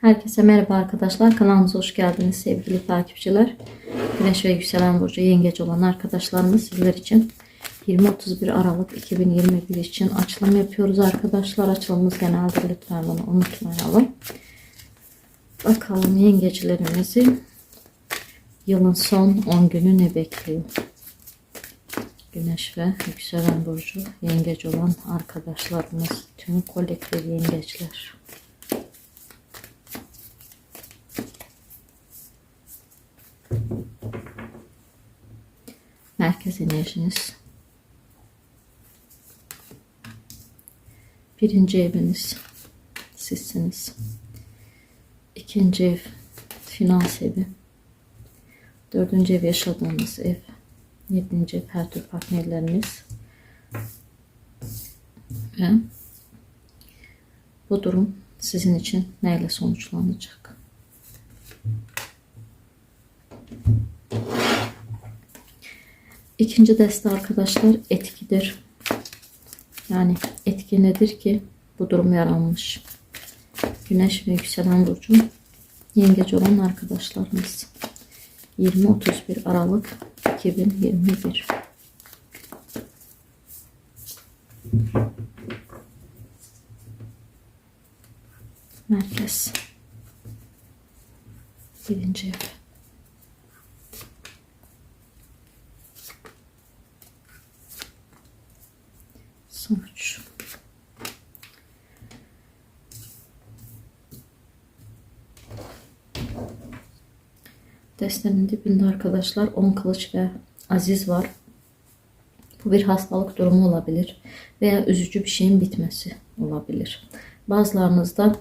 Herkese merhaba arkadaşlar. Kanalımıza hoş geldiniz sevgili takipçiler. Güneş ve yükselen burcu yengeç olan arkadaşlarımız sizler için 20-31 Aralık 2021 için açılım yapıyoruz arkadaşlar. Açılımımız genelde lütfen bunu unutmayalım. Bakalım yengecilerimizi yılın son 10 günü ne bekliyor? Güneş ve yükselen burcu yengeç olan arkadaşlarımız tüm kolektif yengeçler. Merkez enerjiniz. Birinci eviniz sizsiniz. İkinci ev finans evi. Dördüncü ev yaşadığınız ev. Yedinci ev her tür partnerleriniz. Ve bu durum sizin için neyle sonuçlanacak? İkinci deste arkadaşlar etkidir. Yani etki nedir ki bu durum yaranmış? Güneş ve yükselen burcu yengeç olan arkadaşlarımız. 20-31 Aralık 2021 Merkez Birinci ev Sonuç Destenin dibinde arkadaşlar 10 kılıç ve aziz var. Bu bir hastalık durumu olabilir veya üzücü bir şeyin bitmesi olabilir. Bazılarınızda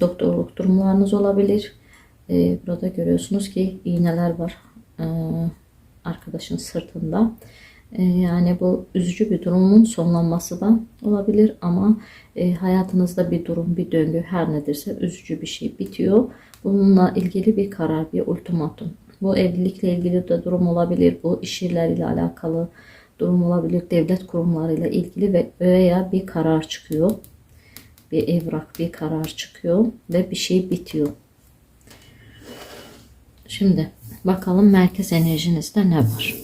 doktorluk durumlarınız olabilir. Ee, burada görüyorsunuz ki iğneler var ee, arkadaşın sırtında. Ee, yani bu üzücü bir durumun sonlanması da olabilir ama e, hayatınızda bir durum, bir döngü her nedirse üzücü bir şey bitiyor. Bununla ilgili bir karar, bir ultimatum. Bu evlilikle ilgili de durum olabilir. Bu iş yerleriyle alakalı durum olabilir. Devlet kurumlarıyla ilgili ve veya bir karar çıkıyor. Bir evrak, bir karar çıkıyor ve bir şey bitiyor. Şimdi bakalım merkez enerjinizde ne var?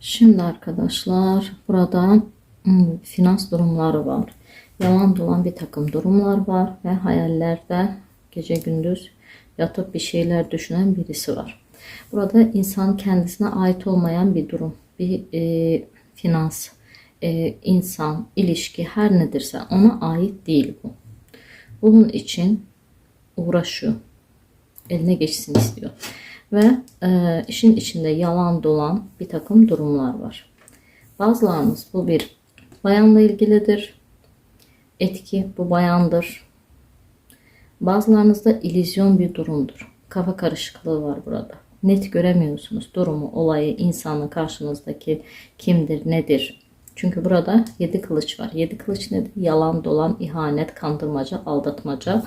Şimdi arkadaşlar burada hmm, finans durumları var. Yalan dolan bir takım durumlar var ve hayallerde gece gündüz yatıp bir şeyler düşünen birisi var. Burada insan kendisine ait olmayan bir durum, bir e, finans, e, insan, ilişki her nedirse ona ait değil bu. Bunun için uğraşıyor. Eline geçsin istiyor. Ve e, işin içinde yalan dolan bir takım durumlar var. Bazılarınız bu bir bayanla ilgilidir. Etki bu bayandır. Bazılarınızda illüzyon bir durumdur. Kafa karışıklığı var burada. Net göremiyorsunuz durumu, olayı, insanın karşınızdaki kimdir, nedir. Çünkü burada yedi kılıç var. Yedi kılıç nedir? Yalan, dolan, ihanet, kandırmaca, aldatmaca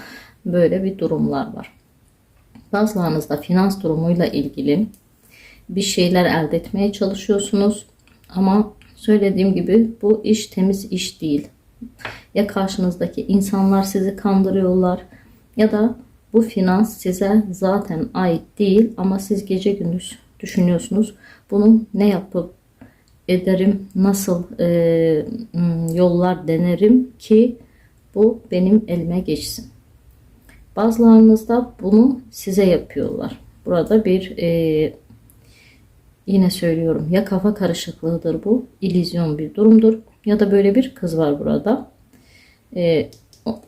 böyle bir durumlar var. Bazılarınızda finans durumuyla ilgili bir şeyler elde etmeye çalışıyorsunuz. Ama söylediğim gibi bu iş temiz iş değil. Ya karşınızdaki insanlar sizi kandırıyorlar ya da bu finans size zaten ait değil ama siz gece gündüz düşünüyorsunuz. Bunu ne yapıp ederim, nasıl e, yollar denerim ki bu benim elime geçsin. Bazılarınız da bunu size yapıyorlar. Burada bir e, yine söylüyorum ya kafa karışıklığıdır bu, illüzyon bir durumdur ya da böyle bir kız var burada. E,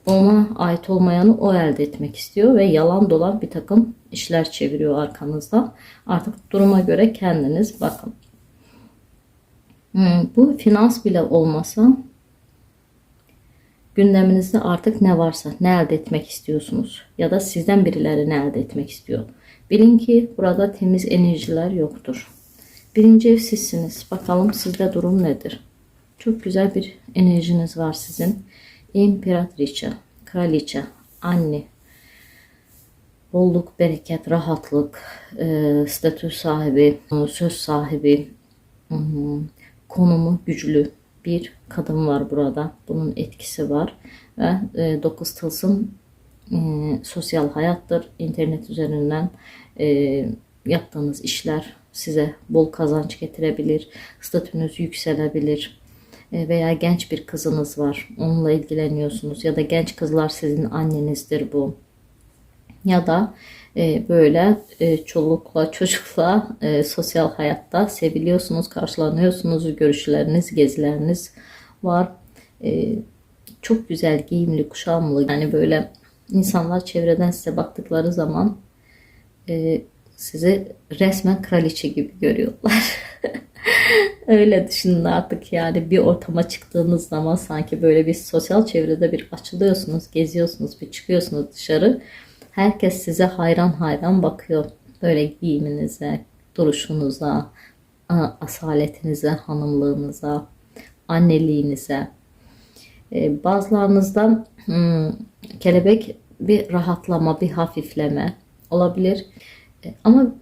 ona ait olmayanı o elde etmek istiyor ve yalan dolan bir takım işler çeviriyor arkanızda. Artık duruma göre kendiniz bakın. Hmm, bu finans bile olmasa gündeminizde artık ne varsa ne elde etmek istiyorsunuz ya da sizden birileri ne elde etmek istiyor. Bilin ki burada temiz enerjiler yoktur. Birinci ev sizsiniz. Bakalım sizde durum nedir? Çok güzel bir enerjiniz var sizin. İmparatriçe, kraliçe, anne, bolluk, bereket, rahatlık, e, statü sahibi, söz sahibi, konumu güçlü, bir kadın var burada. Bunun etkisi var. Ve e, dokuz tılsım e, sosyal hayattır. İnternet üzerinden e, yaptığınız işler size bol kazanç getirebilir. Statünüz yükselebilir. E, veya genç bir kızınız var. Onunla ilgileniyorsunuz. Ya da genç kızlar sizin annenizdir bu ya da e, böyle e, çolukla çocukla sosyal hayatta seviliyorsunuz, karşılanıyorsunuz, görüşleriniz, gezileriniz var. Çok güzel giyimli, kuşamlı yani böyle insanlar çevreden size baktıkları zaman sizi resmen kraliçe gibi görüyorlar. Öyle düşünün artık yani bir ortama çıktığınız zaman sanki böyle bir sosyal çevrede bir açılıyorsunuz, geziyorsunuz, bir çıkıyorsunuz dışarı. Herkes size hayran hayran bakıyor. Böyle giyiminize, duruşunuza, asaletinize, hanımlığınıza, anneliğinize. Ee, bazılarınızda hmm, kelebek bir rahatlama, bir hafifleme olabilir. Ee, ama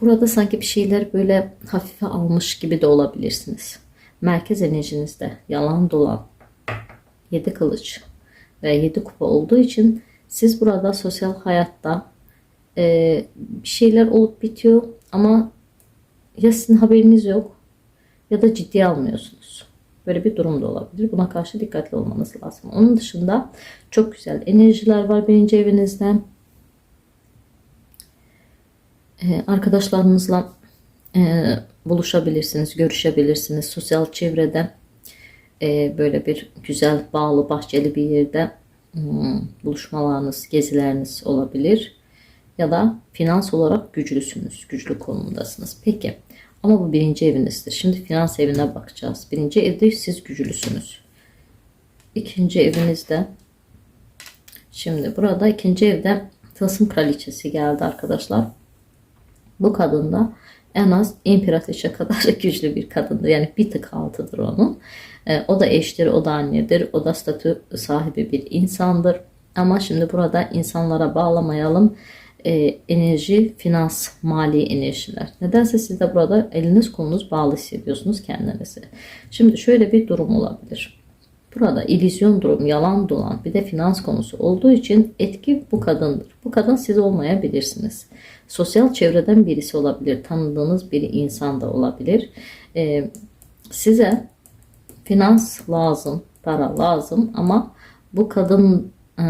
burada sanki bir şeyler böyle hafife almış gibi de olabilirsiniz. Merkez enerjinizde yalan dolan, yedi kılıç ve yedi kupa olduğu için siz burada sosyal hayatta e, bir şeyler olup bitiyor ama ya sizin haberiniz yok ya da ciddiye almıyorsunuz. Böyle bir durum da olabilir. Buna karşı dikkatli olmanız lazım. Onun dışında çok güzel enerjiler var birinci evinizde. Ee, arkadaşlarınızla e, buluşabilirsiniz, görüşebilirsiniz. Sosyal çevrede e, böyle bir güzel, bağlı, bahçeli bir yerde Hmm, buluşmalarınız, gezileriniz olabilir. Ya da finans olarak güçlüsünüz, güçlü konumdasınız. Peki ama bu birinci evinizdir. Şimdi finans evine bakacağız. Birinci evde siz güçlüsünüz. İkinci evinizde şimdi burada ikinci evde tılsım kraliçesi geldi arkadaşlar. Bu kadın da en az imparatriçe kadar güçlü bir kadındır. Yani bir tık altıdır onun. E, o da eştir, o da annedir, o da statü sahibi bir insandır. Ama şimdi burada insanlara bağlamayalım. E, enerji, finans, mali enerjiler. Nedense siz de burada eliniz kolunuz bağlı hissediyorsunuz kendinizi. Şimdi şöyle bir durum olabilir. Burada illüzyon durum, yalan dolan bir de finans konusu olduğu için etki bu kadındır. Bu kadın siz olmayabilirsiniz. Sosyal çevreden birisi olabilir, tanıdığınız bir insan da olabilir. Ee, size finans lazım, para lazım ama bu kadın e,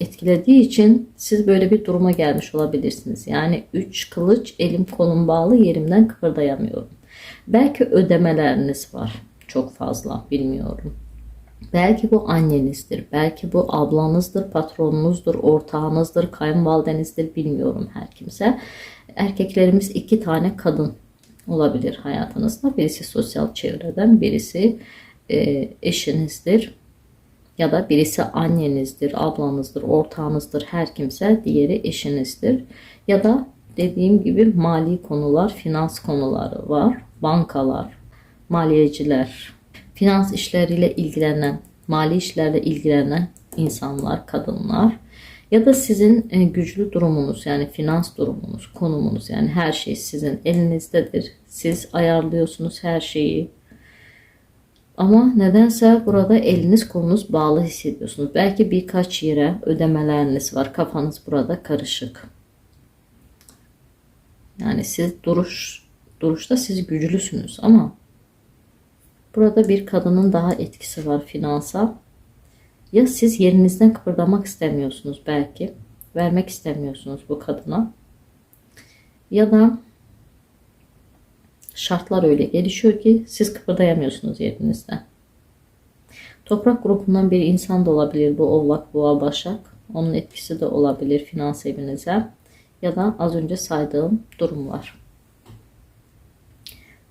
etkilediği için siz böyle bir duruma gelmiş olabilirsiniz. Yani üç kılıç elim kolum bağlı yerimden kıpırdayamıyorum. Belki ödemeleriniz var çok fazla bilmiyorum. Belki bu annenizdir, belki bu ablanızdır, patronunuzdur, ortağınızdır, kayınvalidenizdir bilmiyorum her kimse. Erkeklerimiz iki tane kadın olabilir hayatınızda. Birisi sosyal çevreden, birisi e, eşinizdir ya da birisi annenizdir, ablanızdır, ortağınızdır, her kimse, diğeri eşinizdir. Ya da dediğim gibi mali konular, finans konuları var, bankalar, maliyeciler, finans işleriyle ilgilenen, mali işlerle ilgilenen insanlar, kadınlar ya da sizin e, güçlü durumunuz yani finans durumunuz, konumunuz yani her şey sizin elinizdedir. Siz ayarlıyorsunuz her şeyi. Ama nedense burada eliniz kolunuz bağlı hissediyorsunuz. Belki birkaç yere ödemeleriniz var. Kafanız burada karışık. Yani siz duruş duruşta siz güçlüsünüz ama burada bir kadının daha etkisi var finansa. Ya siz yerinizden kıpırdamak istemiyorsunuz belki. Vermek istemiyorsunuz bu kadına. Ya da şartlar öyle gelişiyor ki siz kıpırdayamıyorsunuz yerinizden. Toprak grubundan bir insan da olabilir bu oğlak, boğa, başak. Onun etkisi de olabilir finans evinize. Ya da az önce saydığım durumlar.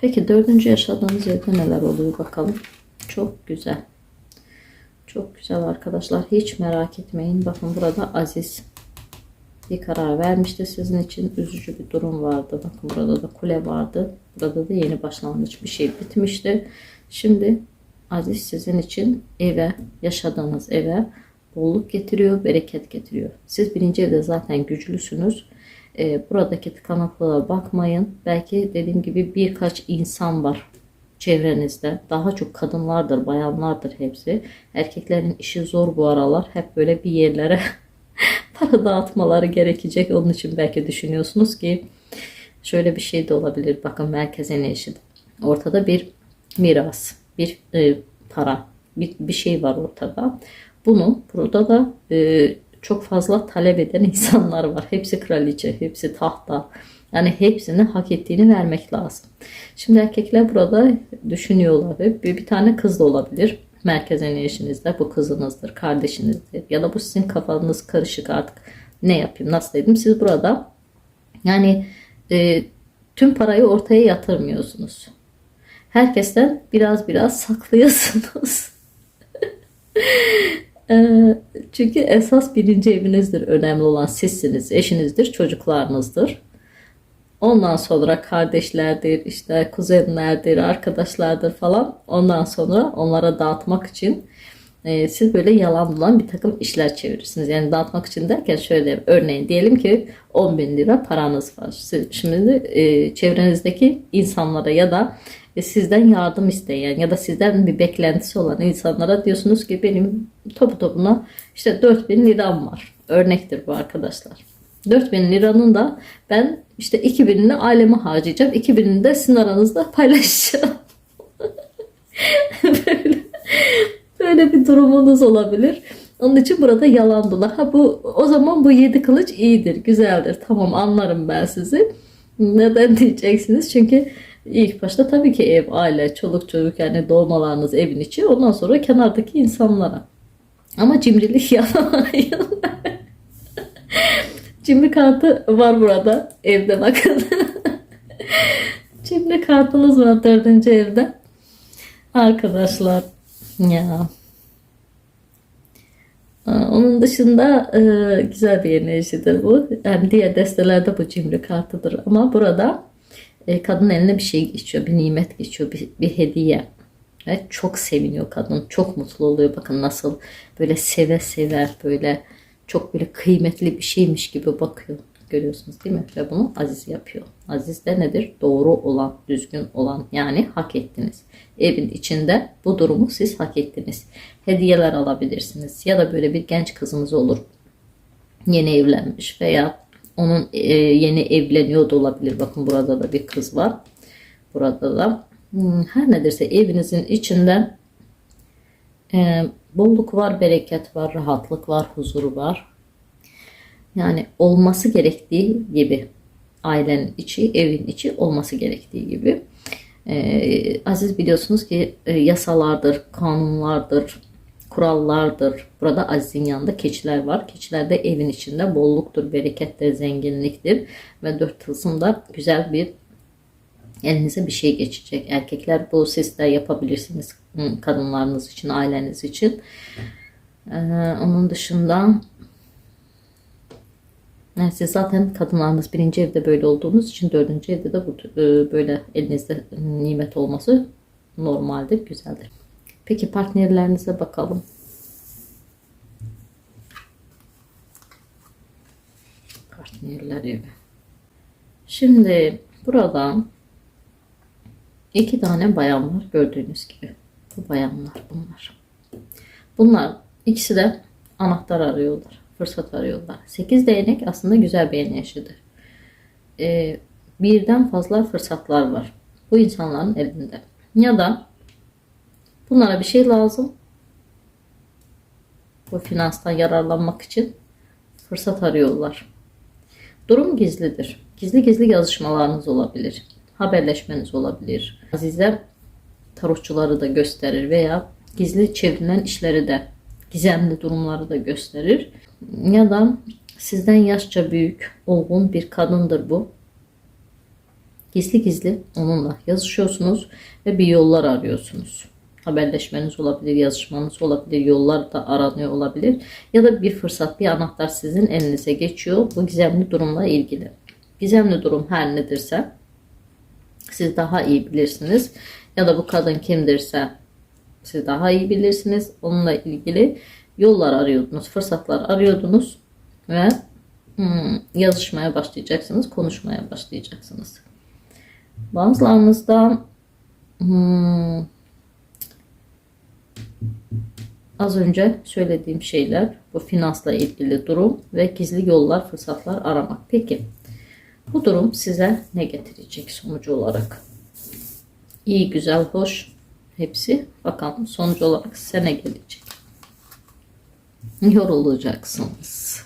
Peki dördüncü yaşadığınız yerde neler oluyor bakalım. Çok güzel. Çok güzel arkadaşlar. Hiç merak etmeyin. Bakın burada Aziz bir karar vermişti sizin için. Üzücü bir durum vardı. Bakın burada da kule vardı. Burada da yeni başlangıç bir şey bitmişti. Şimdi Aziz sizin için eve, yaşadığınız eve bolluk getiriyor, bereket getiriyor. Siz birinci evde zaten güçlüsünüz. Ee, buradaki tıkanıklığa bakmayın. Belki dediğim gibi birkaç insan var. çevrenizde daha çok kadınlardır, bayanlardır hepsi. Erkeklerin işi zor bu aralar. Hep böyle bir yerlere para dağıtmaları gerekecek. Onun için belki düşünüyorsunuz ki şöyle bir şey de olabilir. Bakın merkeze ne eşit. Ortada bir miras, bir e, para, bir, bir şey var ortada. Bunu burada da e, çok fazla talep eden insanlar var. Hepsi kraliçe, hepsi tahta. Yani hepsinin hak ettiğini vermek lazım. Şimdi erkekler burada düşünüyorlar. Bir, bir tane kız da olabilir. Merkez eşinizde bu kızınızdır, kardeşinizdir. Ya da bu sizin kafanız karışık artık. Ne yapayım, nasıl dedim. Siz burada yani e, tüm parayı ortaya yatırmıyorsunuz. Herkesten biraz biraz saklıyorsunuz. Ee, Çünkü esas birinci evinizdir. Önemli olan sizsiniz, eşinizdir, çocuklarınızdır. Ondan sonra kardeşlerdir, işte kuzenlerdir, arkadaşlardır falan. Ondan sonra onlara dağıtmak için e, siz böyle yalan dolan bir takım işler çevirirsiniz. Yani dağıtmak için derken şöyle örneğin diyelim ki 10 bin lira paranız var. Siz, şimdi e, çevrenizdeki insanlara ya da e, sizden yardım isteyen ya da sizden bir beklentisi olan insanlara diyorsunuz ki benim topu topuna işte 4000 liram var. Örnektir bu arkadaşlar. 4000 liranın da ben işte 2000'ini aileme harcayacağım. 2000'ini de sizin aranızda paylaşacağım. böyle, böyle bir durumunuz olabilir. Onun için burada yalan dolan. Ha bu o zaman bu yedi kılıç iyidir, güzeldir. Tamam anlarım ben sizi. Neden diyeceksiniz? Çünkü ilk başta tabii ki ev, aile, çoluk çocuk yani doğmalarınız evin içi. Ondan sonra kenardaki insanlara. Ama cimrilik yapamayın. Cimri kartı var burada. Evde bakın. Cimri kartınız var dördüncü evde. Arkadaşlar. Ya. Onun dışında e, güzel bir enerjidir bu. Yani diğer destelerde bu cimri kartıdır. Ama burada e, kadın eline bir şey geçiyor. Bir nimet geçiyor. Bir, bir hediye. Ve çok seviniyor kadın. Çok mutlu oluyor. Bakın nasıl böyle seve seve böyle çok böyle kıymetli bir şeymiş gibi bakıyor. Görüyorsunuz değil mi? Ve bunu Aziz yapıyor. Aziz de nedir? Doğru olan, düzgün olan yani hak ettiniz. Evin içinde bu durumu siz hak ettiniz. Hediyeler alabilirsiniz. Ya da böyle bir genç kızımız olur. Yeni evlenmiş veya onun e, yeni evleniyor da olabilir. Bakın burada da bir kız var. Burada da hmm, her nedirse evinizin içinde e, bolluk var, bereket var, rahatlık var, huzur var. Yani olması gerektiği gibi ailenin içi, evin içi olması gerektiği gibi. Ee, Aziz biliyorsunuz ki e, yasalardır, kanunlardır, kurallardır. Burada Aziz'in yanında keçiler var. Keçiler de evin içinde bolluktur, berekettir, zenginliktir. Ve dört tılsımda güzel bir elinize bir şey geçecek. Erkekler bu de yapabilirsiniz kadınlarınız için, aileniz için. Ee, onun dışında yani siz zaten kadınlarınız birinci evde böyle olduğunuz için dördüncü evde de bu e, böyle elinizde nimet olması normaldir, güzeldir. Peki partnerlerinize bakalım. Partnerler evi. Şimdi burada iki tane bayan var gördüğünüz gibi. Bu bayanlar bunlar. Bunlar ikisi de anahtar arıyorlar. Fırsat arıyorlar. 8 değnek aslında güzel bir enerjidir. Ee, birden fazla fırsatlar var. Bu insanların elinde. Ya da bunlara bir şey lazım. Bu finanstan yararlanmak için fırsat arıyorlar. Durum gizlidir. Gizli gizli yazışmalarınız olabilir. Haberleşmeniz olabilir. Azize tarotçuları da gösterir veya gizli çevrilen işleri de gizemli durumları da gösterir. Ya da sizden yaşça büyük, olgun bir kadındır bu. Gizli gizli onunla yazışıyorsunuz ve bir yollar arıyorsunuz. Haberleşmeniz olabilir, yazışmanız olabilir, yollar da aranıyor olabilir. Ya da bir fırsat, bir anahtar sizin elinize geçiyor bu gizemli durumla ilgili. Gizemli durum her nedirse siz daha iyi bilirsiniz. Ya da bu kadın kimdirse siz daha iyi bilirsiniz. Onunla ilgili yollar arıyordunuz, fırsatlar arıyordunuz ve hmm, yazışmaya başlayacaksınız, konuşmaya başlayacaksınız. Bazılarınızda hmm, az önce söylediğim şeyler bu finansla ilgili durum ve gizli yollar, fırsatlar aramak. Peki bu durum size ne getirecek sonucu olarak? İyi, güzel, hoş hepsi. Bakalım sonuç olarak size ne gelecek? Yorulacaksınız.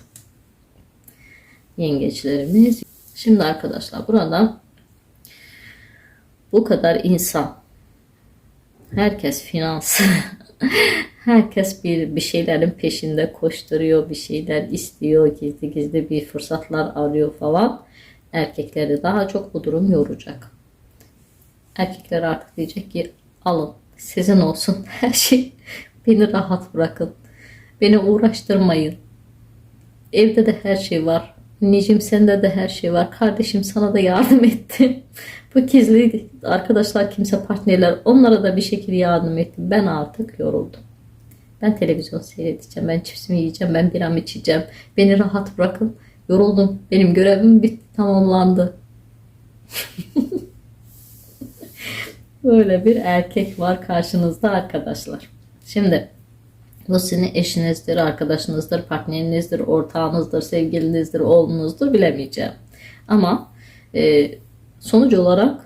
Yengeçlerimiz. Şimdi arkadaşlar burada bu kadar insan herkes finans herkes bir bir şeylerin peşinde koşturuyor bir şeyler istiyor gizli gizli bir fırsatlar arıyor falan. Erkekleri daha çok bu durum yoracak. Erkekler artık diyecek ki alın sizin olsun her şey. Beni rahat bırakın. Beni uğraştırmayın. Evde de her şey var Anneciğim sende de her şey var. Kardeşim sana da yardım ettim. Bu gizli arkadaşlar kimse partnerler onlara da bir şekilde yardım ettim. Ben artık yoruldum. Ben televizyon seyredeceğim. Ben çipsimi yiyeceğim. Ben biram içeceğim. Beni rahat bırakın. Yoruldum. Benim görevim bitti. Tamamlandı. Böyle bir erkek var karşınızda arkadaşlar. Şimdi bu sizin eşinizdir, arkadaşınızdır, partnerinizdir, ortağınızdır, sevgilinizdir, oğlunuzdur bilemeyeceğim. Ama e, sonuç olarak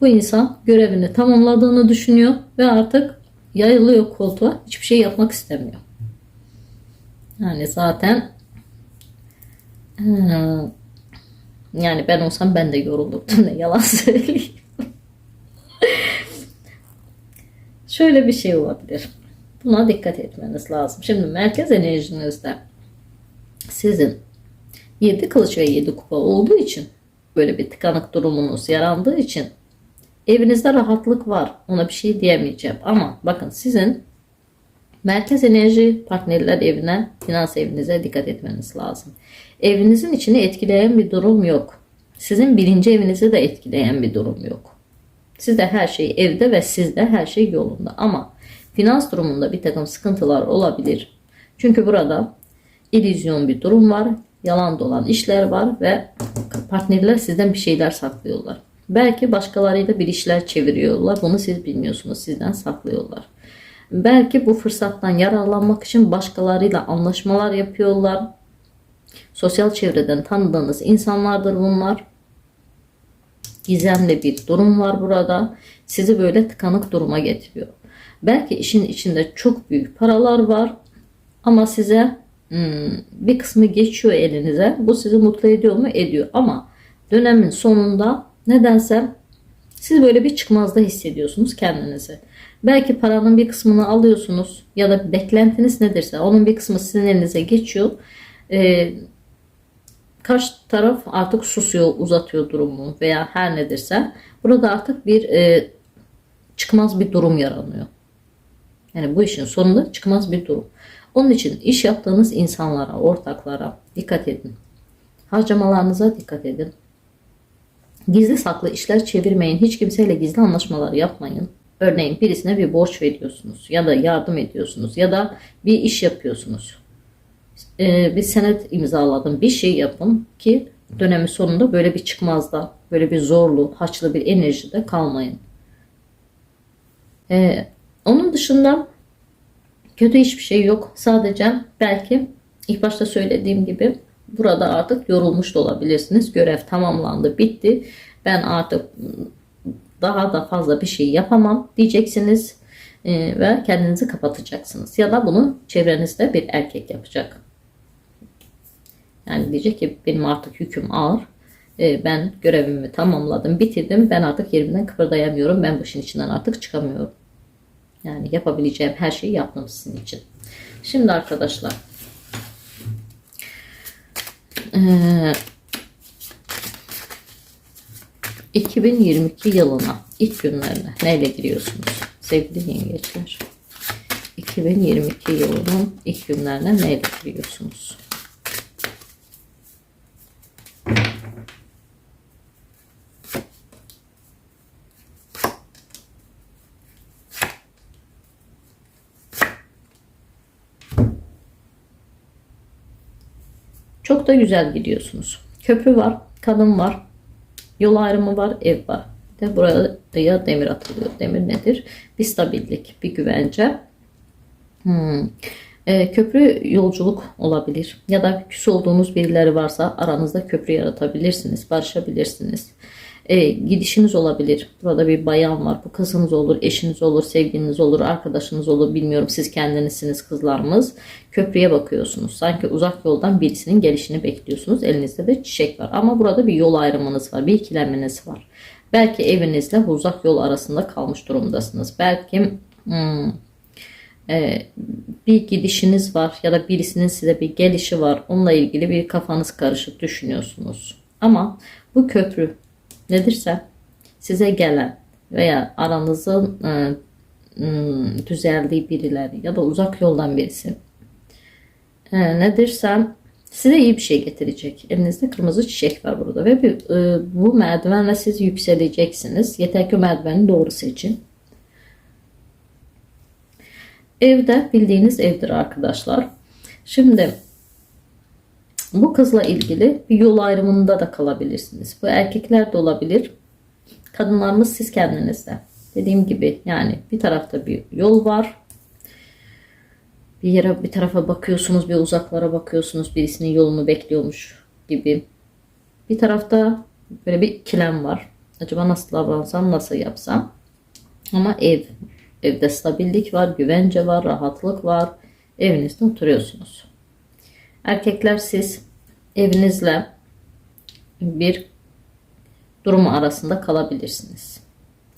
bu insan görevini tamamladığını düşünüyor ve artık yayılıyor koltuğa hiçbir şey yapmak istemiyor. Yani zaten e, yani ben olsam ben de yorulurdum ne yalan söyleyeyim. Şöyle bir şey olabilir. Buna dikkat etmeniz lazım. Şimdi merkez enerjinizde sizin 7 kılıç ve 7 kupa olduğu için böyle bir tıkanık durumunuz yarandığı için evinizde rahatlık var. Ona bir şey diyemeyeceğim. Ama bakın sizin merkez enerji partnerler evine, finans evinize dikkat etmeniz lazım. Evinizin içini etkileyen bir durum yok. Sizin birinci evinizi de etkileyen bir durum yok. Sizde her şey evde ve sizde her şey yolunda. Ama finans durumunda bir takım sıkıntılar olabilir. Çünkü burada illüzyon bir durum var. Yalan dolan işler var ve partnerler sizden bir şeyler saklıyorlar. Belki başkalarıyla bir işler çeviriyorlar. Bunu siz bilmiyorsunuz. Sizden saklıyorlar. Belki bu fırsattan yararlanmak için başkalarıyla anlaşmalar yapıyorlar. Sosyal çevreden tanıdığınız insanlardır bunlar. Gizemli bir durum var burada. Sizi böyle tıkanık duruma getiriyor. Belki işin içinde çok büyük paralar var ama size hmm, bir kısmı geçiyor elinize. Bu sizi mutlu ediyor mu? Ediyor. Ama dönemin sonunda nedense siz böyle bir çıkmazda hissediyorsunuz kendinizi. Belki paranın bir kısmını alıyorsunuz ya da beklentiniz nedirse onun bir kısmı sizin elinize geçiyor. Ee, karşı taraf artık susuyor, uzatıyor durumu veya her nedirse. Burada artık bir e, çıkmaz bir durum yaranıyor. Yani bu işin sonunda çıkmaz bir durum. Onun için iş yaptığınız insanlara, ortaklara dikkat edin. Harcamalarınıza dikkat edin. Gizli saklı işler çevirmeyin. Hiç kimseyle gizli anlaşmalar yapmayın. Örneğin birisine bir borç veriyorsunuz ya da yardım ediyorsunuz ya da bir iş yapıyorsunuz. Ee, bir senet imzaladım. Bir şey yapın ki dönemi sonunda böyle bir çıkmazda, böyle bir zorlu, haçlı bir enerjide kalmayın. Ee, onun dışında kötü hiçbir şey yok. Sadece belki ilk başta söylediğim gibi burada artık yorulmuş da olabilirsiniz. Görev tamamlandı, bitti. Ben artık daha da fazla bir şey yapamam diyeceksiniz e, ve kendinizi kapatacaksınız. Ya da bunu çevrenizde bir erkek yapacak. Yani diyecek ki benim artık yüküm ağır. E, ben görevimi tamamladım, bitirdim. Ben artık yerimden kıpırdayamıyorum. Ben bu işin içinden artık çıkamıyorum. Yani yapabileceğim her şeyi yaptım sizin için. Şimdi arkadaşlar ee, 2022 yılına ilk günlerine neyle giriyorsunuz sevgili yengeçler? 2022 yılının ilk günlerine neyle giriyorsunuz? Çok da güzel gidiyorsunuz. Köprü var, kadın var, yol ayrımı var, ev var. de buraya demir atılıyor. Demir nedir? Bir stabillik, bir güvence. Hmm. Ee, köprü yolculuk olabilir ya da küs olduğunuz birileri varsa aranızda köprü yaratabilirsiniz, barışabilirsiniz. Ee, gidişiniz olabilir. Burada bir bayan var. Bu kızınız olur, eşiniz olur, sevgiliniz olur, arkadaşınız olur. Bilmiyorum siz kendinizsiniz kızlarımız. Köprüye bakıyorsunuz. Sanki uzak yoldan birisinin gelişini bekliyorsunuz. Elinizde de çiçek var. Ama burada bir yol ayrımınız var. Bir ikilemeniz var. Belki evinizle uzak yol arasında kalmış durumdasınız. Belki hmm, e, bir gidişiniz var ya da birisinin size bir gelişi var. Onunla ilgili bir kafanız karışık düşünüyorsunuz. Ama bu köprü nedirse size gelen veya aranızın e, hmm, düzeldiği birileri ya da uzak yoldan birisi e, nedirse size iyi bir şey getirecek. Elinizde kırmızı çiçek var burada ve bir, e, bu merdivenle siz yükseleceksiniz. Yeter ki merdiveni doğru seçin. Evde bildiğiniz evdir arkadaşlar. Şimdi bu kızla ilgili bir yol ayrımında da kalabilirsiniz. Bu erkekler de olabilir. Kadınlarımız siz kendinizde. Dediğim gibi yani bir tarafta bir yol var. Bir yere bir tarafa bakıyorsunuz, bir uzaklara bakıyorsunuz. Birisinin yolunu bekliyormuş gibi. Bir tarafta böyle bir ikilem var. Acaba nasıl davransam, nasıl yapsam? Ama ev, evde stabillik var, güvence var, rahatlık var. Evinizde oturuyorsunuz. Erkekler siz evinizle bir durum arasında kalabilirsiniz.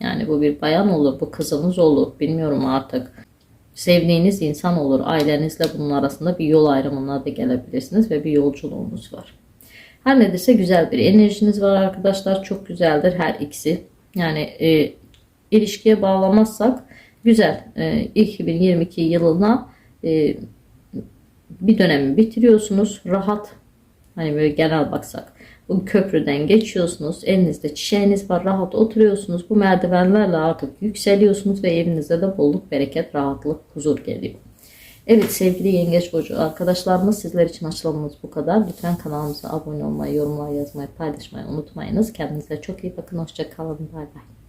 Yani bu bir bayan olur, bu kızınız olur, bilmiyorum artık. Sevdiğiniz insan olur, ailenizle bunun arasında bir yol ayrımına da gelebilirsiniz ve bir yolculuğunuz var. Her nedirse güzel bir enerjiniz var arkadaşlar. Çok güzeldir her ikisi. Yani e, ilişkiye bağlamazsak güzel. E, 2022 yılına e, bir dönemi bitiriyorsunuz. Rahat. Hani böyle genel baksak. Bu köprüden geçiyorsunuz. Elinizde çiçeğiniz var. Rahat oturuyorsunuz. Bu merdivenlerle artık yükseliyorsunuz ve evinizde de bolluk, bereket, rahatlık, huzur geliyor. Evet sevgili yengeç burcu arkadaşlarımız sizler için açılamamız bu kadar. Lütfen kanalımıza abone olmayı, yorumlar yazmayı, paylaşmayı unutmayınız. Kendinize çok iyi bakın. Hoşça kalın. Bay bay.